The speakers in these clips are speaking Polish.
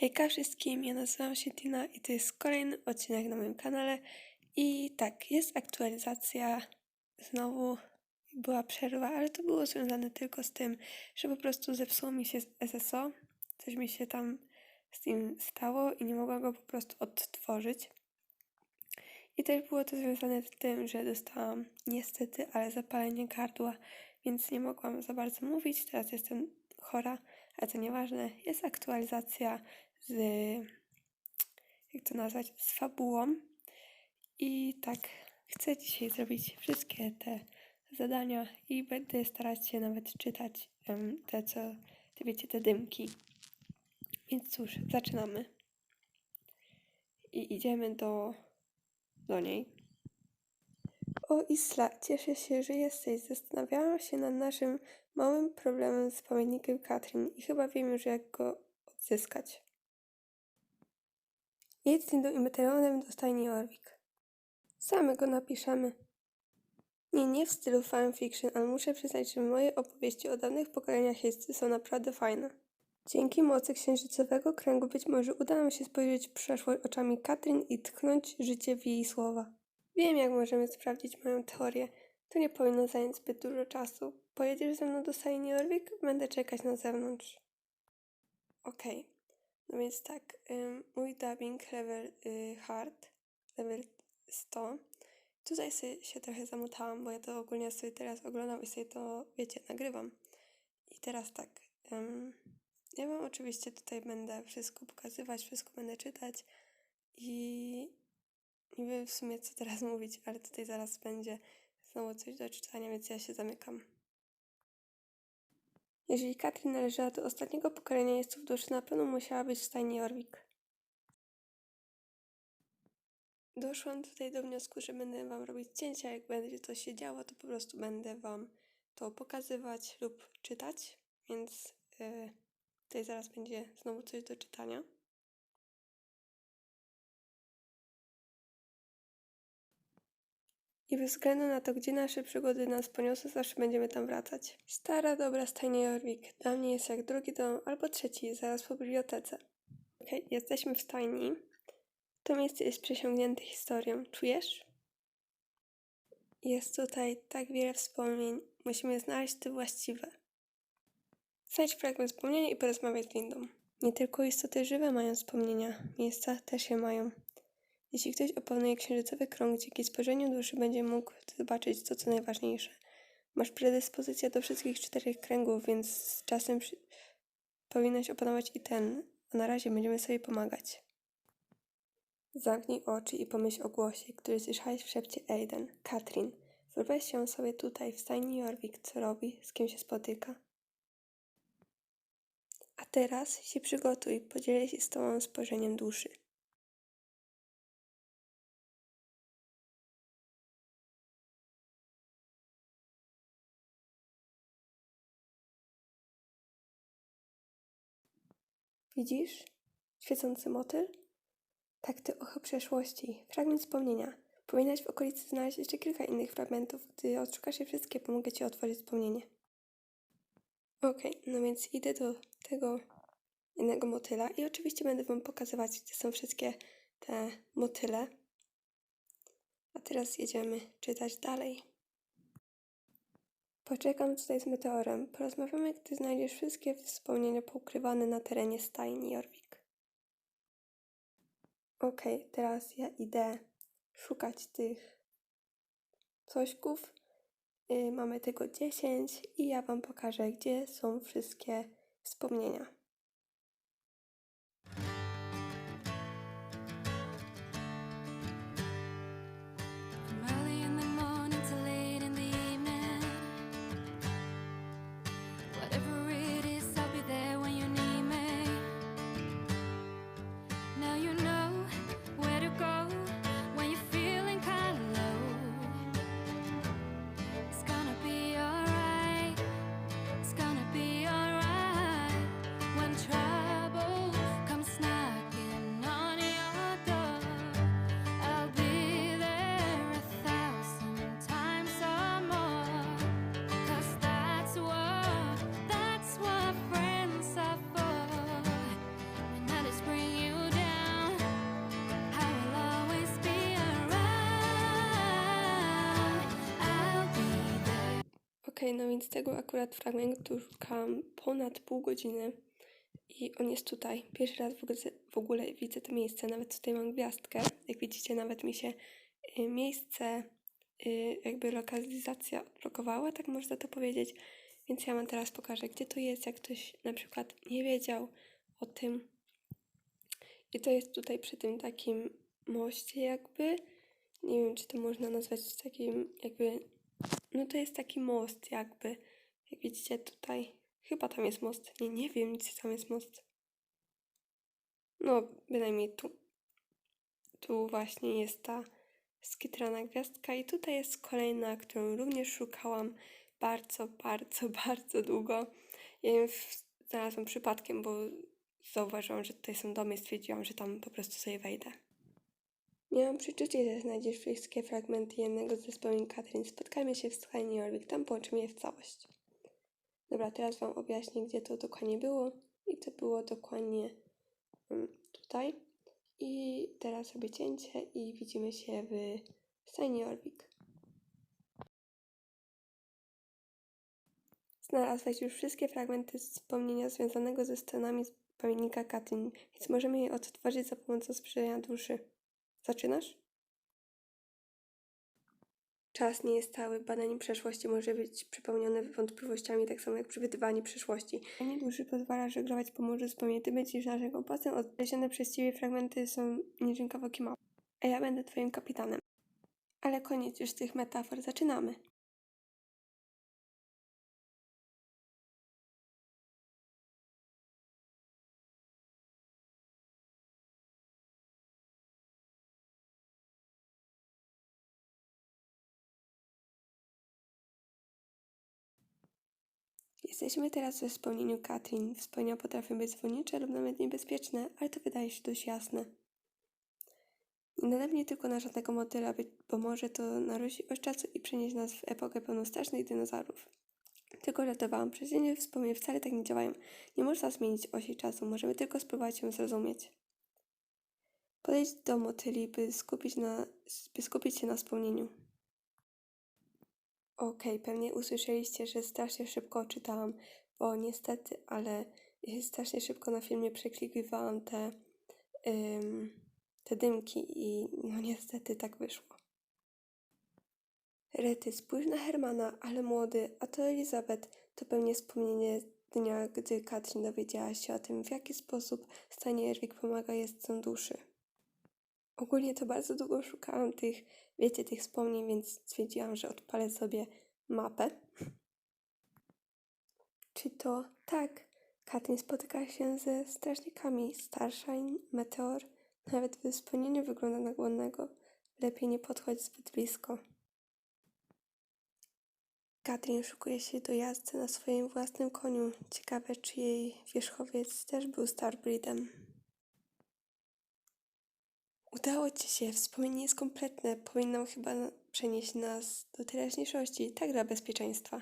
Hejka wszystkim, ja nazywam się Tina i to jest kolejny odcinek na moim kanale. I tak, jest aktualizacja, znowu była przerwa, ale to było związane tylko z tym, że po prostu zepsuło mi się SSO, coś mi się tam z tym stało i nie mogłam go po prostu odtworzyć. I też było to związane z tym, że dostałam niestety, ale zapalenie gardła, więc nie mogłam za bardzo mówić, teraz jestem chora, ale to nieważne, jest aktualizacja z, jak to nazwać, z fabułą. I tak, chcę dzisiaj zrobić wszystkie te zadania i będę starać się nawet czytać um, te, co, te wiecie, te dymki. Więc cóż, zaczynamy. I idziemy do, do niej. O Isla, cieszę się, że jesteś. Zastanawiałam się nad naszym małym problemem z pamiętnikiem Katrin i chyba wiem już, jak go odzyskać. Jedź z Lindą i Meteoronem do stajni Orwik. Same go napiszemy. Nie, nie w stylu fanfiction, ale muszę przyznać, że moje opowieści o dawnych pokoleniach jeźdźcy są naprawdę fajne. Dzięki mocy księżycowego kręgu być może uda nam się spojrzeć w przeszłość oczami Katrin i tknąć życie w jej słowa. Wiem, jak możemy sprawdzić moją teorię. To nie powinno zająć zbyt dużo czasu. Pojedziesz ze mną do stajni Orwik? Będę czekać na zewnątrz. Okej. No więc tak, mój dubbing level y, hard, level 100. Tutaj sobie się trochę zamotałam, bo ja to ogólnie sobie teraz oglądam i sobie to, wiecie, nagrywam. I teraz tak, ja wam oczywiście tutaj będę wszystko pokazywać, wszystko będę czytać i nie wiem w sumie co teraz mówić, ale tutaj zaraz będzie znowu coś do czytania, więc ja się zamykam. Jeżeli Katrin należała do ostatniego pokolenia jeźdźców duszy, na pewno musiała być w stajni Orwik. Doszłam tutaj do wniosku, że będę Wam robić cięcia, jak będzie coś się działo, to po prostu będę Wam to pokazywać lub czytać, więc yy, tutaj zaraz będzie znowu coś do czytania. I bez względu na to, gdzie nasze przygody nas poniosły, zawsze będziemy tam wracać. Stara, dobra stajnia Jorvik. Dla mnie jest jak drugi dom, albo trzeci, zaraz po bibliotece. Okay, jesteśmy w stajni. To miejsce jest przesiągnięte historią. Czujesz? Jest tutaj tak wiele wspomnień. Musimy znaleźć te właściwe. Znajdź fragment wspomnienia i porozmawiać z Lindą. Nie tylko istoty żywe mają wspomnienia, miejsca też je mają. Jeśli ktoś opanuje księżycowy krąg, dzięki spojrzeniu duszy będzie mógł zobaczyć to, co najważniejsze. Masz predyspozycję do wszystkich czterech kręgów, więc z czasem przy... powinnaś opanować i ten, a na razie będziemy sobie pomagać. Zamknij oczy i pomyśl o głosie, który słyszałeś w szepcie Aiden, Katrin. Wyobraź się sobie tutaj, w stajni Jorvik, co robi, z kim się spotyka. A teraz się przygotuj, podzielę się z tobą spojrzeniem duszy. Widzisz? Świecący motyl? Tak, ty ocho przeszłości. Fragment wspomnienia. Powinnaś w okolicy znaleźć jeszcze kilka innych fragmentów. Gdy odszukasz je wszystkie, pomogę ci otworzyć wspomnienie. Okej, okay, no więc idę do tego innego motyla i oczywiście będę wam pokazywać, gdzie są wszystkie te motyle. A teraz jedziemy czytać dalej. Poczekam tutaj z meteorem. Porozmawiamy, gdy znajdziesz wszystkie wspomnienia poukrywane na terenie stajni Jorvik. Okej, okay, teraz ja idę szukać tych cośków. Yy, mamy tego 10 i ja Wam pokażę, gdzie są wszystkie wspomnienia. Okej, no więc tego akurat fragmentu szukałam ponad pół godziny i on jest tutaj. Pierwszy raz w ogóle, w ogóle widzę to miejsce, nawet tutaj mam gwiazdkę. Jak widzicie, nawet mi się y, miejsce, y, jakby lokalizacja odblokowała, tak można to powiedzieć. Więc ja wam teraz pokażę, gdzie to jest, jak ktoś na przykład nie wiedział o tym. I to jest tutaj przy tym takim moście jakby. Nie wiem, czy to można nazwać takim jakby... No to jest taki most jakby. Jak widzicie tutaj, chyba tam jest most. Nie, nie wiem, gdzie tam jest most. No, bynajmniej tu. Tu właśnie jest ta skitrana gwiazdka i tutaj jest kolejna, którą również szukałam bardzo, bardzo, bardzo długo. Ja ją znalazłam przypadkiem, bo zauważyłam, że tutaj są domy i stwierdziłam, że tam po prostu sobie wejdę. Miałam przeczucie, że znajdziesz wszystkie fragmenty jednego ze wspomnień Katrin. Spotkajmy się w Skrajnie Jorvik, tam połączymy je w całość. Dobra, teraz Wam objaśnię, gdzie to dokładnie było. I to było dokładnie mm, tutaj. I teraz robię cięcie i widzimy się w Skrajnie Jorvik. Znalazłeś już wszystkie fragmenty wspomnienia związanego ze scenami z pamiętnika Katrin, więc możemy je odtworzyć za pomocą sprzyjania duszy. Zaczynasz? Czas nie jest stały. Badanie przeszłości może być przepełnione wątpliwościami, tak samo jak przewidywanie przyszłości. Badanie duszy pozwala żeglować po morzu wspomnień. Ty będziesz naszym kompasem, odnalezione przez ciebie fragmenty są niedźwiękowo kimałe. A ja będę twoim kapitanem. Ale koniec już tych metafor. Zaczynamy. Jesteśmy teraz we wspomnieniu Katrin. Wspomnienia potrafią być dzwonnicze lub nawet niebezpieczne, ale to wydaje się dość jasne. Nie nadepnie tylko na żadnego motyla, bo może to naruszyć oś czasu i przenieść nas w epokę pełną strasznych dinozaurów. Tylko żartowałam, przecież wspomnień wcale tak nie działają. Nie można zmienić osi czasu, możemy tylko spróbować ją zrozumieć. Podejdź do motyli, by skupić, na, by skupić się na wspomnieniu. Okej, pewnie usłyszeliście, że strasznie szybko czytałam, bo niestety, ale y, strasznie szybko na filmie przeklikiwałam te, ym, te dymki i no niestety tak wyszło. Rety, spójrz na Hermana, ale młody, a to Elizabeth, to pewnie wspomnienie dnia, gdy Katrin dowiedziała się o tym, w jaki sposób stanie Erwik pomaga jeźdźcom duszy. Ogólnie to bardzo długo szukałam tych, wiecie, tych wspomnień, więc stwierdziłam, że odpalę sobie mapę. Czy to tak? Katrin spotyka się ze strażnikami. Starshine, Meteor, nawet w wspomnieniu wygląda na głodnego. Lepiej nie podchodź zbyt blisko. Katrin szukuje się do jazdy na swoim własnym koniu. Ciekawe, czy jej wierzchowiec też był Starbreedem. Udało ci się, wspomnienie jest kompletne. Powinnam chyba przenieść nas do teraźniejszości, tak dla bezpieczeństwa.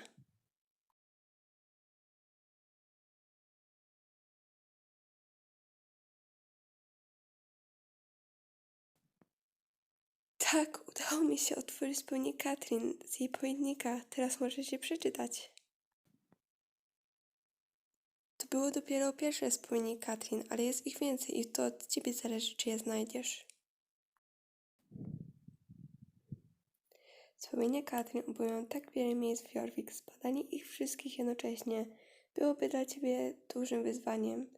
Tak, udało mi się otworzyć wspomnienie Katrin z jej pamiętnika. Teraz możesz się przeczytać. To było dopiero pierwsze wspomnienie Katrin, ale jest ich więcej i to od ciebie zależy, czy je znajdziesz. Wspomnienia Katrin obejmują tak wiele miejsc w Jorvik, zbadanie ich wszystkich jednocześnie byłoby dla ciebie dużym wyzwaniem.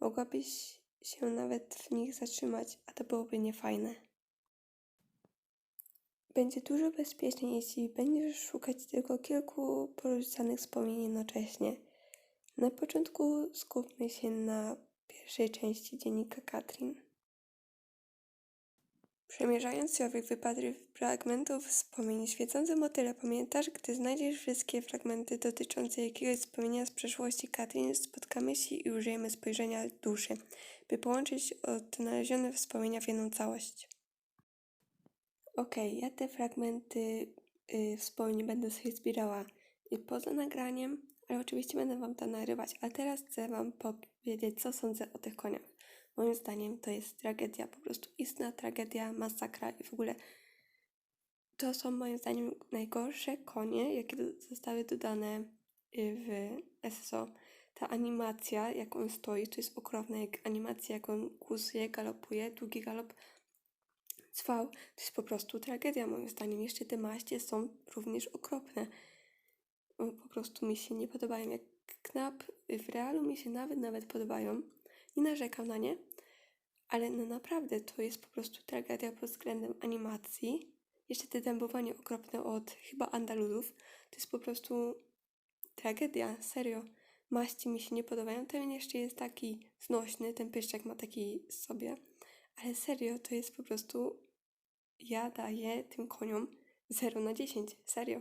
Mogłabyś się nawet w nich zatrzymać, a to byłoby niefajne. Będzie dużo bezpieczniej, jeśli będziesz szukać tylko kilku porzucanych wspomnień jednocześnie. Na początku skupmy się na pierwszej części dziennika Katrin. Przemierzając Jorvik wypatruj fragmentów wspomnień świecące motyle. Pamiętasz, gdy znajdziesz wszystkie fragmenty dotyczące jakiegoś wspomnienia z przeszłości Katrin, spotkamy się i użyjemy spojrzenia duszy, by połączyć odnalezione wspomnienia w jedną całość. Okej, ja te fragmenty y, wspomnień będę sobie zbierała y, poza nagraniem, ale oczywiście będę Wam to nagrywać. A teraz chcę Wam powiedzieć, co sądzę o tych koniach. Moim zdaniem to jest tragedia, po prostu istna tragedia, masakra i w ogóle To są moim zdaniem najgorsze konie, jakie zostały dodane y, w SSO. Ta animacja, jak on stoi, to jest okropne. Jak animacja, jak on kłusuje, galopuje, długi galop, cwał, to jest po prostu tragedia moim zdaniem. Jeszcze te maście są również okropne. Po prostu mi się nie podobają. Jak knap w realu mi się nawet, nawet podobają. Nie narzekam na nie, ale no naprawdę to jest po prostu tragedia pod względem animacji. Jeszcze te dębowanie okropne od chyba Andaluzów. To jest po prostu tragedia, serio. Maści mi się nie podobają. Ten jeszcze jest taki znośny, ten pyszczek ma taki sobie. Ale serio, to jest po prostu... Ja daję tym koniom 0 na 10, serio.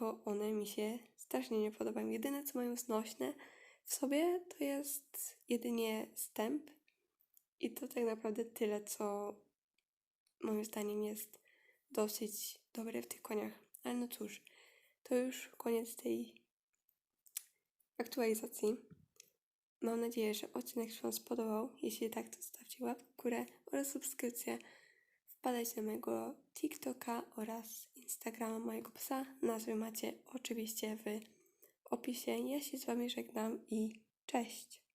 Bo one mi się strasznie nie podobają. Jedyne, co mają znośne w sobie, to jest jedynie stęp. I to tak naprawdę tyle, co moim zdaniem jest dosyć dobre w tych koniach. Ale no cóż, to już koniec tej aktualizacji. Mam nadzieję, że odcinek się Wam spodobał. Jeśli tak, to zostawcie łapkę w górę oraz subskrypcję. Wpadajcie na mojego TikToka oraz Instagrama mojego psa. Nazwy macie oczywiście w opisie. Ja się z Wami żegnam i cześć!